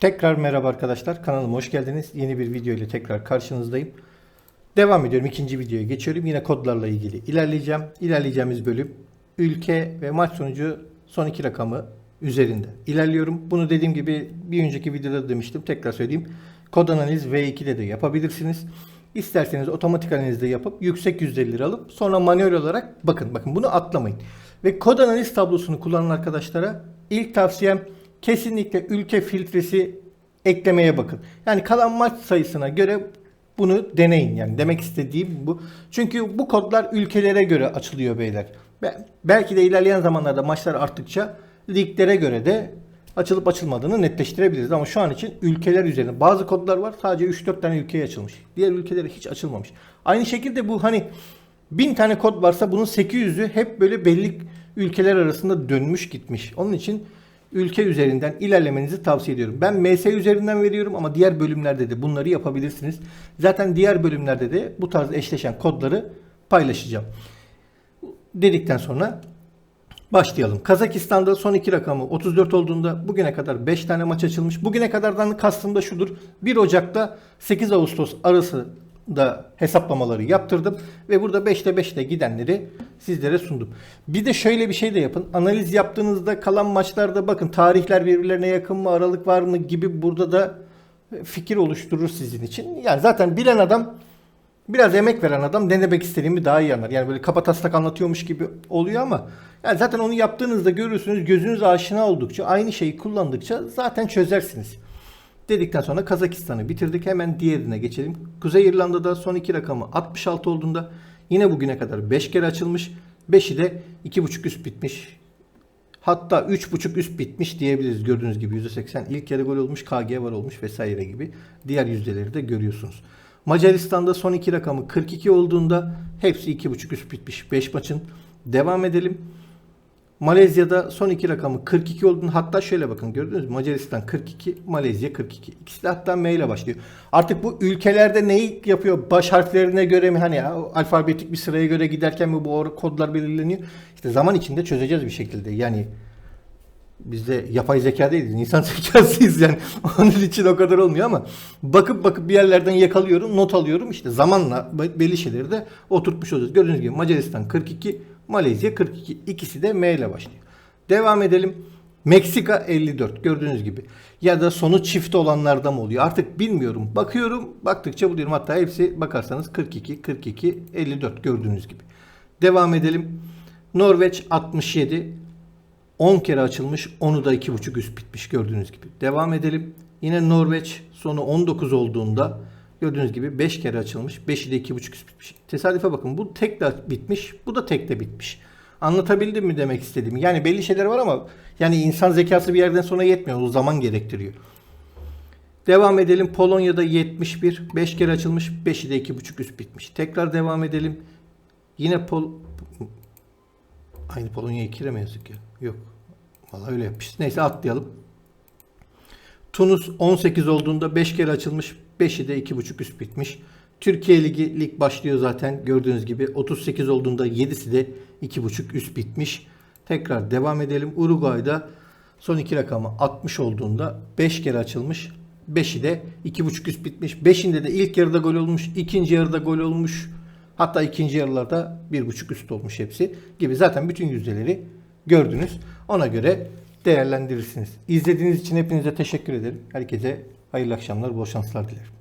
Tekrar merhaba arkadaşlar. Kanalıma hoş geldiniz. Yeni bir video ile tekrar karşınızdayım. Devam ediyorum. ikinci videoya geçiyorum. Yine kodlarla ilgili ilerleyeceğim. İlerleyeceğimiz bölüm ülke ve maç sonucu son iki rakamı üzerinde ilerliyorum. Bunu dediğim gibi bir önceki videoda da demiştim. Tekrar söyleyeyim. Kod analiz V2'de de yapabilirsiniz. İsterseniz otomatik analizde yapıp yüksek yüzdelileri alıp sonra manuel olarak bakın bakın bunu atlamayın. Ve kod analiz tablosunu kullanan arkadaşlara ilk tavsiyem kesinlikle ülke filtresi eklemeye bakın. Yani kalan maç sayısına göre bunu deneyin yani demek istediğim bu. Çünkü bu kodlar ülkelere göre açılıyor beyler. Be- Belki de ilerleyen zamanlarda maçlar arttıkça liglere göre de açılıp açılmadığını netleştirebiliriz. Ama şu an için ülkeler üzerine bazı kodlar var sadece 3-4 tane ülkeye açılmış. Diğer ülkelere hiç açılmamış. Aynı şekilde bu hani 1000 tane kod varsa bunun 800'ü hep böyle belli ülkeler arasında dönmüş gitmiş. Onun için ülke üzerinden ilerlemenizi tavsiye ediyorum. Ben MS üzerinden veriyorum ama diğer bölümlerde de bunları yapabilirsiniz. Zaten diğer bölümlerde de bu tarz eşleşen kodları paylaşacağım. Dedikten sonra başlayalım. Kazakistan'da son iki rakamı 34 olduğunda bugüne kadar 5 tane maç açılmış. Bugüne kadardan kastım da şudur. 1 Ocak'ta 8 Ağustos arası da hesaplamaları yaptırdım ve burada 5'te 5'te gidenleri sizlere sundum. Bir de şöyle bir şey de yapın. Analiz yaptığınızda kalan maçlarda bakın tarihler birbirlerine yakın mı, aralık var mı gibi burada da fikir oluşturur sizin için. Yani zaten bilen adam biraz emek veren adam denemek istediğimi daha iyi anlar. Yani böyle kapataslak anlatıyormuş gibi oluyor ama yani zaten onu yaptığınızda görürsünüz gözünüz aşina oldukça aynı şeyi kullandıkça zaten çözersiniz. Dedikten sonra Kazakistan'ı bitirdik. Hemen diğerine geçelim. Kuzey İrlanda'da son iki rakamı 66 olduğunda yine bugüne kadar 5 kere açılmış. 5'i de 2.5 üst bitmiş. Hatta 3.5 üst bitmiş diyebiliriz. Gördüğünüz gibi %80 ilk yarı gol olmuş, KG var olmuş vesaire gibi. Diğer yüzdeleri de görüyorsunuz. Macaristan'da son iki rakamı 42 olduğunda hepsi 2.5 üst bitmiş 5 maçın. Devam edelim. Malezya'da son iki rakamı 42 olduğunu hatta şöyle bakın gördünüz mü? Macaristan 42, Malezya 42. İkisi de hatta M ile başlıyor. Artık bu ülkelerde neyi yapıyor? Baş harflerine göre mi hani ya, alfabetik bir sıraya göre giderken mi bu kodlar belirleniyor? İşte zaman içinde çözeceğiz bir şekilde. Yani biz de yapay zeka değiliz. insan zekasıyız yani. Onun için o kadar olmuyor ama bakıp bakıp bir yerlerden yakalıyorum, not alıyorum. İşte zamanla belli şeyleri de oturtmuş oluyoruz. Gördüğünüz gibi Macaristan 42, Malezya 42. İkisi de M ile başlıyor. Devam edelim. Meksika 54 gördüğünüz gibi. Ya da sonu çift olanlarda mı oluyor? Artık bilmiyorum. Bakıyorum. Baktıkça buluyorum. Hatta hepsi bakarsanız 42, 42, 54 gördüğünüz gibi. Devam edelim. Norveç 67. 10 kere açılmış. Onu da 2.5 üst bitmiş gördüğünüz gibi. Devam edelim. Yine Norveç sonu 19 olduğunda gördüğünüz gibi 5 kere açılmış. 5'i de 2.5 üst bitmiş. Tesadüfe bakın. Bu tek de bitmiş. Bu da tek de bitmiş. Anlatabildim mi demek istediğimi? Yani belli şeyler var ama yani insan zekası bir yerden sonra yetmiyor. O zaman gerektiriyor. Devam edelim. Polonya'da 71. 5 kere açılmış. 5'i de 2.5 üst bitmiş. Tekrar devam edelim. Yine Pol... Aynı Polonya 2 kere mi yazık ya? Yok. Vallahi öyle yapmış. Neyse atlayalım. Tunus 18 olduğunda 5 kere açılmış. 5'i de 2.5 üst bitmiş. Türkiye Ligi lig başlıyor zaten gördüğünüz gibi. 38 olduğunda 7'si de 2.5 üst bitmiş. Tekrar devam edelim. Uruguay'da son iki rakamı 60 olduğunda 5 kere açılmış. 5'i de 2.5 üst bitmiş. 5'inde de ilk yarıda gol olmuş. ikinci yarıda gol olmuş. Hatta ikinci yarılarda 1.5 üst olmuş hepsi gibi. Zaten bütün yüzdeleri gördünüz. Ona göre değerlendirirsiniz. İzlediğiniz için hepinize teşekkür ederim. Herkese hayırlı akşamlar, bol şanslar dilerim.